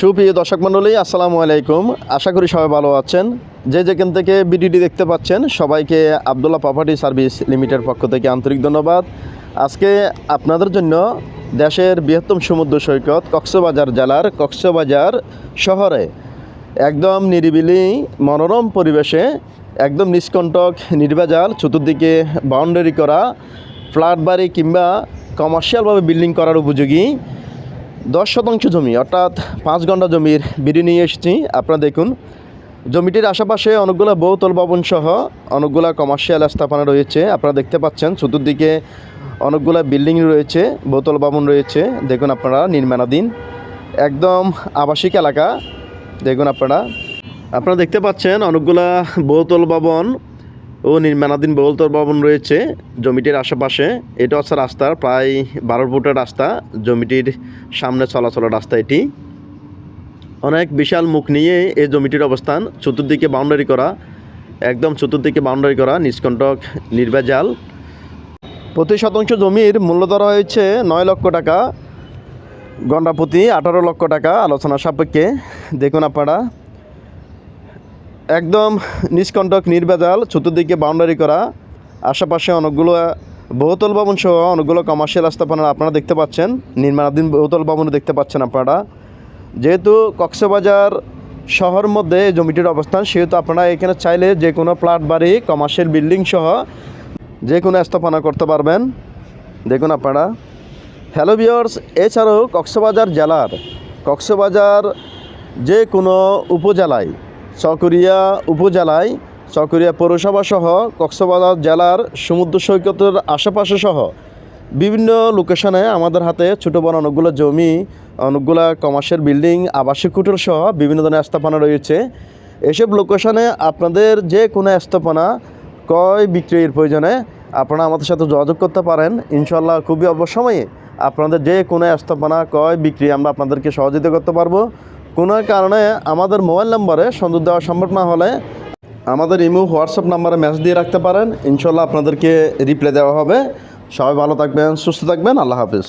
সুপ্রিয় দর্শক মণ্ডলী, আসসালামু আলাইকুম। আশা করি সবাই ভালো আছেন। যে যেখান থেকে বিডিডি দেখতে পাচ্ছেন, সবাইকে আবদুল্লাহ প্রপার্টি সার্ভিস লিমিটেড পক্ষ থেকে আন্তরিক ধন্যবাদ। আজকে আপনাদের জন্য দেশের বৃহত্তম সমুদ্র সৈকত কক্সবাজার জেলার কক্সবাজার শহরে একদম নিরিবিলি, মনোরম পরিবেশে একদম নিষ্কণ্টক নির্বাজাল চতুর্দিকে বাউন্ডারি করা ফ্ল্যাট বাড়ি কিংবা কমার্শিয়ালভাবে বিল্ডিং করার উপযোগী দশ শতাংশ জমি, অর্থাৎ পাঁচ ঘণ্টা জমির বিড়ি নিয়ে এসেছি। আপনারা দেখুন, জমিটির আশেপাশে অনেকগুলো বহুতল ভবন সহ অনেকগুলো কমার্শিয়াল স্থাপনা রয়েছে। আপনারা দেখতে পাচ্ছেন, চতুর্দিকে অনেকগুলো বিল্ডিং রয়েছে, বহুতল ভবন রয়েছে। দেখুন আপনারা, নির্মাণাধীন, একদম আবাসিক এলাকা। দেখুন আপনারা। আপনারা দেখতে পাচ্ছেন, অনেকগুলা বহুতল ভবন ও নির্মাণাধীন বহুতল ভবন রয়েছে জমিটির আশেপাশে। এটা হচ্ছে রাস্তার প্রায় বারো ফুটের রাস্তা। জমিটির সামনে চলাচলের রাস্তা এটি। অনেক বিশাল মুখ নিয়ে এই জমিটির অবস্থান। চতুর্দিকে বাউন্ডারি করা, একদম চতুর্দিকে বাউন্ডারি করা, নিষ্কণ্টক নির্বাজাল প্রতি শতাংশ জমির মূল্য ধরা হয়েছে নয় লক্ষ টাকা। গন্ডা প্রতি আঠারো লক্ষ টাকা, আলোচনা সাপেক্ষে। দেখুন আপনারা। একদম নিষ্কণ্টক নির্ভেজাল চতুর্দিকে বাউন্ডারি করা, আশেপাশে অনেকগুলো, বহুতল ভবন সহ অনেকগুলো কমার্শিয়াল স্থাপনা আপনারা দেখতে পাচ্ছেন, নির্মাণাধীন বহুতল ভবন দেখতে পাচ্ছেন আপনারা। যেহেতু কক্সবাজার শহর মধ্যে জমিটির অবস্থান, সেহেতু আপনারা এখানে চাইলে যে কোনো প্লাট বাড়ি কমার্শিয়াল বিল্ডিং সহ যে কোনো স্থাপনা করতে পারবেন। দেখুন আপনারা। হ্যালো বিয়ার্স এছাড়াও কক্সবাজার জেলার, কক্সবাজার যে কোনো উপজেলায় চকরিয়া উপজেলায় চকরিয়া পৌরসভা সহ কক্সবাজার জেলার সমুদ্র সৈকতের আশেপাশে সহ বিভিন্ন লোকেশনে আমাদের হাতে ছোটো বড় অনেকগুলো জমি, অনেকগুলো কমার্শিয়াল বিল্ডিং, আবাসিক কুটির সহ বিভিন্ন ধরনের স্থাপনা রয়েছে। এসব লোকেশনে আপনাদের যে কোনো স্থাপনা ক্রয় বিক্রয়ের প্রয়োজনে আপনারা আমাদের সাথে যোগাযোগ করতে পারেন। ইনশাল্লাহ খুবই অল্প সময়ে আপনাদের যে কোনো স্থাপনা ক্রয় বিক্রি আমরা আপনাদেরকে সহযোগিতা করতে পারব। কোনো কারণে আমাদের মোবাইল নম্বরে সংযোগ দেওয়া সম্ভব না হলে আমাদের ইমো, হোয়াটসঅ্যাপ নাম্বারে মেসেজ দিয়ে রাখতে পারেন। ইনশাল্লাহ আপনাদেরকে রিপ্লাই দেওয়া হবে। সবাই ভালো থাকবেন, সুস্থ থাকবেন। আল্লাহ হাফিজ।